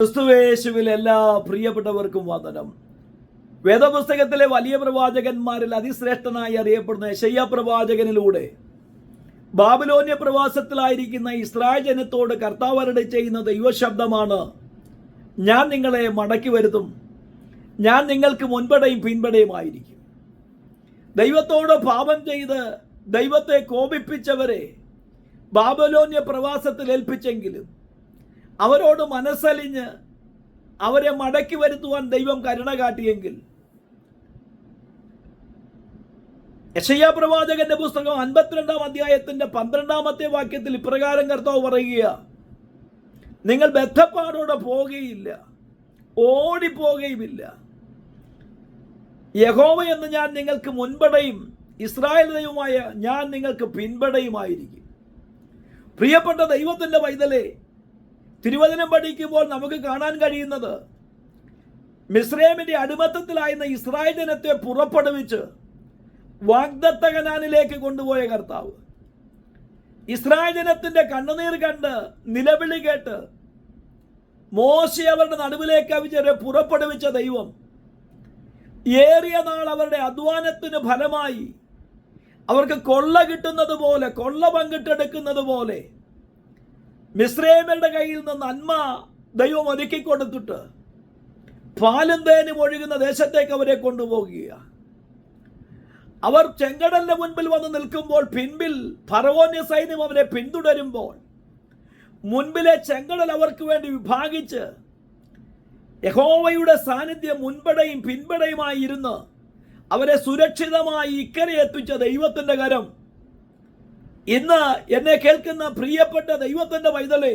ക്രിസ്തുവേശുവിൽ എല്ലാ പ്രിയപ്പെട്ടവർക്കും വന്ദനം. വേദപുസ്തകത്തിലെ വലിയ പ്രവാചകന്മാരിൽ അതിശ്രേഷ്ഠനായി അറിയപ്പെടുന്ന യശയ്യ പ്രവാചകനിലൂടെ ബാബിലോന്യ പ്രവാസത്തിലായിരിക്കുന്ന ഇസ്രായേൽ ജനത്തോട് കർത്താവരുടെ ചെയ്യുന്ന ദൈവശബ്ദമാണ് ഞാൻ നിങ്ങളെ മടക്കി വരുത്തും. ഞാൻ നിങ്ങൾക്ക് മുൻപടയും പിൻപടയുമായിരിക്കും ദൈവത്തോട് പാപം ചെയ്ത് ദൈവത്തെ കോപിപ്പിച്ചവരെ ബാബലോന്യ പ്രവാസത്തിൽ ഏൽപ്പിച്ചെങ്കിലും അവരോട് മനസ്സലിഞ്ഞ് അവരെ മടക്കി വരുത്തുവാൻ ദൈവം കരുണ കാട്ടിയെങ്കിൽ. യശയ്യ പ്രവാചകന്റെ പുസ്തകം അൻപത്തിരണ്ടാം അധ്യായത്തിന്റെ പന്ത്രണ്ടാമത്തെ വാക്യത്തിൽ ഇപ്രകാരം കർത്താവ് പറയുക നിങ്ങൾ ബദ്ധപ്പാടോടെ പോകുകയില്ല ഓടിപ്പോകുകയുമില്ല യഹോവ എന്ന് ഞാൻ നിങ്ങൾക്ക് മുൻപടയും ഇസ്രായേൽ ദൈവമായ ഞാൻ നിങ്ങൾക്ക് പിൻപടയുമായിരിക്കും. പ്രിയപ്പെട്ട ദൈവത്തിന്റെ പൈതലേ തിരുവചനം പഠിക്കുമ്പോൾ നമുക്ക് കാണാൻ കഴിയുന്നത് മിസ്രൈമിന്റെ അടിമത്തത്തിലായിരുന്ന ഇസ്രായേൽ ജനത്തെ പുറപ്പെടുവിച്ച് വാഗ്ദത്ത കനാനിലേക്ക് കൊണ്ടുപോയ കർത്താവ്. ഇസ്രായേൽ ജനത്തിന്റെ കണ്ണുനീർ കണ്ട് നിലവിളി കേട്ട് മോശി അവരുടെ നടുവിലേക്ക് അവിചരെ പുറപ്പെടുവിച്ച ദൈവം ഏറിയ നാൾ അവരുടെ അധ്വാനത്തിന് ഫലമായി അവർക്ക് കൊള്ള കിട്ടുന്നത് പോലെ കൊള്ള പങ്കിട്ടെടുക്കുന്നത് പോലെ മിശ്രൈമരുടെ കയ്യിൽ നിന്ന് നന്മ ദൈവം ഒരുക്കി കൊടുത്തിട്ട് പാലും തേനും ഒഴുകുന്ന ദേശത്തേക്ക് അവരെ കൊണ്ടുപോകുക അവർ ചെങ്കടലിന്റെ മുൻപിൽ വന്ന് നിൽക്കുമ്പോൾ പിൻപിൽ ഫറവോന്യ സൈന്യം അവരെ പിന്തുടരുമ്പോൾ മുൻപിലെ ചെങ്കടൽ അവർക്ക് വേണ്ടി വിഭാഗിച്ച് യഹോവയുടെ സാന്നിധ്യം മുൻപടയും പിൻപടയുമായി ഇരുന്ന് അവരെ സുരക്ഷിതമായി ഇക്കരെ എത്തിച്ച ദൈവത്തിന്റെ കരം ഇന്ന് എന്നെ കേൾക്കുന്ന പ്രിയപ്പെട്ട ദൈവത്തിന്റെ പൈതലേ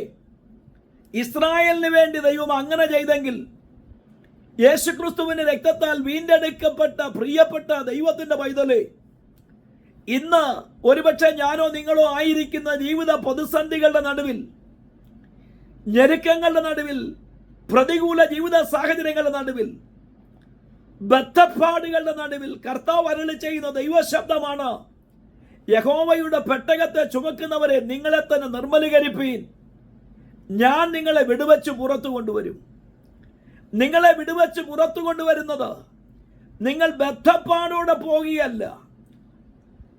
ഇസ്രായേലിന് വേണ്ടി ദൈവം അങ്ങനെ ചെയ്തെങ്കിൽ യേശുക്രിസ്തുവിന്റെ രക്തത്താൽ വീണ്ടെടുക്കപ്പെട്ട പ്രിയപ്പെട്ട ദൈവത്തിന്റെ പൈതലേ ഇന്ന് ഒരുപക്ഷെ ഞാനോ നിങ്ങളോ ആയിരിക്കുന്ന ജീവിത പ്രതിസന്ധികളുടെ നടുവിൽ ഞെരുക്കങ്ങളുടെ നടുവിൽ പ്രതികൂല ജീവിത സാഹചര്യങ്ങളുടെ നടുവിൽ ബദ്ധപ്പാടുകളുടെ നടുവിൽ കർത്താവ് അരളി ചെയ്യുന്ന ദൈവശബ്ദമാണ് യഹോവയുടെ പെട്ടകത്തെ ചുമക്കുന്നവരെ നിങ്ങളെ തന്നെ നിർമ്മലീകരിപ്പീൻ. ഞാൻ നിങ്ങളെ വിടുവച്ച് പുറത്തു കൊണ്ടുവരും. നിങ്ങളെ വിടുവച്ച് പുറത്തു കൊണ്ടുവരുന്നത് നിങ്ങൾ ബദ്ധപ്പാടോടെ പോകുകയല്ല.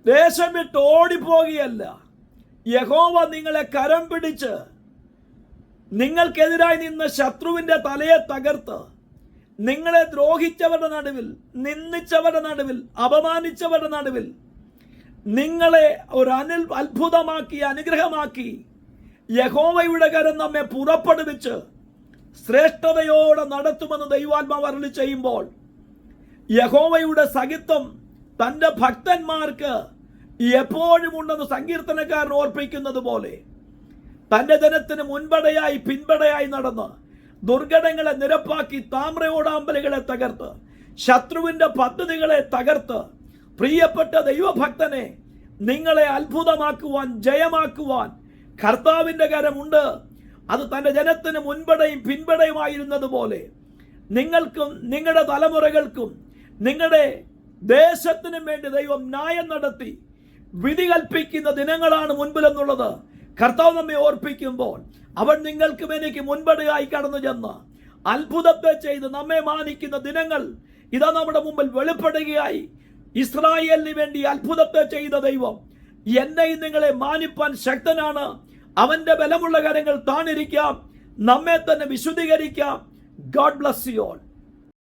ദേശം വിട്ട് ഓടിപ്പോകുകയല്ല. യഹോവ നിങ്ങളെ കരം പിടിച്ച് നിങ്ങൾക്കെതിരായി നിന്ന ശത്രുവിന്റെ തലയെ തകർത്ത് നിങ്ങളെ ദ്രോഹിച്ചവരുടെ നടുവിൽ നിന്ദിച്ചവരുടെ നടുവിൽ അപമാനിച്ചവരുടെ നടുവിൽ നിങ്ങളെ ഒരു അനിൽ അത്ഭുതമാക്കി അനുഗ്രഹമാക്കി യഹോവയുടെ കരം നമ്മെ പുറപ്പെടുവിച്ച് ശ്രേഷ്ഠതയോടെ നടത്തുമെന്ന് ദൈവാത്മാവ് അരളി ചെയ്യുമ്പോൾ യഹോവയുടെ സഹിത്വം തന്റെ ഭക്തന്മാർക്ക് എപ്പോഴും ഉണ്ടെന്ന് സങ്കീർത്തനക്കാരൻ ഓർപ്പിക്കുന്നത് പോലെ തന്റെ ജനത്തിന് മുൻപടയായി പിൻപടയായി നടന്ന് ദുർഘടങ്ങളെ നിരപ്പാക്കി താമ്രയോടാമ്പലുകളെ തകർത്ത് ശത്രുവിന്റെ പദ്ധതികളെ തകർത്ത് പ്രിയപ്പെട്ട ദൈവഭക്തനെ നിങ്ങളെ അത്ഭുതമാക്കുവാൻ ജയമാക്കുവാൻ കർത്താവിന്റെ കരമുണ്ട്. അത് തന്റെ ജനത്തിന് മുൻപടയും പിൻപടയുമായിരുന്നത് പോലെ നിങ്ങൾക്കും നിങ്ങളുടെ തലമുറകൾക്കും നിങ്ങളുടെ ദേശത്തിനും വേണ്ടി ദൈവം ന്യായം നടത്തി വിധി കൽപ്പിക്കുന്ന ദിനങ്ങളാണ് മുൻപിലെന്നുള്ളത് കർത്താവ് നമ്മെ ഓർപ്പിക്കുമ്പോൾ അവൻ നിങ്ങൾക്കും എനിക്ക് മുൻപടിയായി കടന്നു ചെന്ന് അത്ഭുതത്തെ ചെയ്ത് നമ്മെ മാനിക്കുന്ന ദിനങ്ങൾ ഇതാ നമ്മുടെ മുമ്പിൽ വെളിപ്പെടുകയായി. ഇസ്രായേലിന് വേണ്ടി അത്ഭുതത്തെ ചെയ്ത ദൈവം. എന്നെയും നിങ്ങളെ മാനിപ്പാൻ ശക്തനാണ്. അവന്റെ ബലമുള്ള കാര്യങ്ങൾ താണിരിക്കാം. നമ്മെ തന്നെ വിശുദ്ധീകരിക്കാം. God bless you all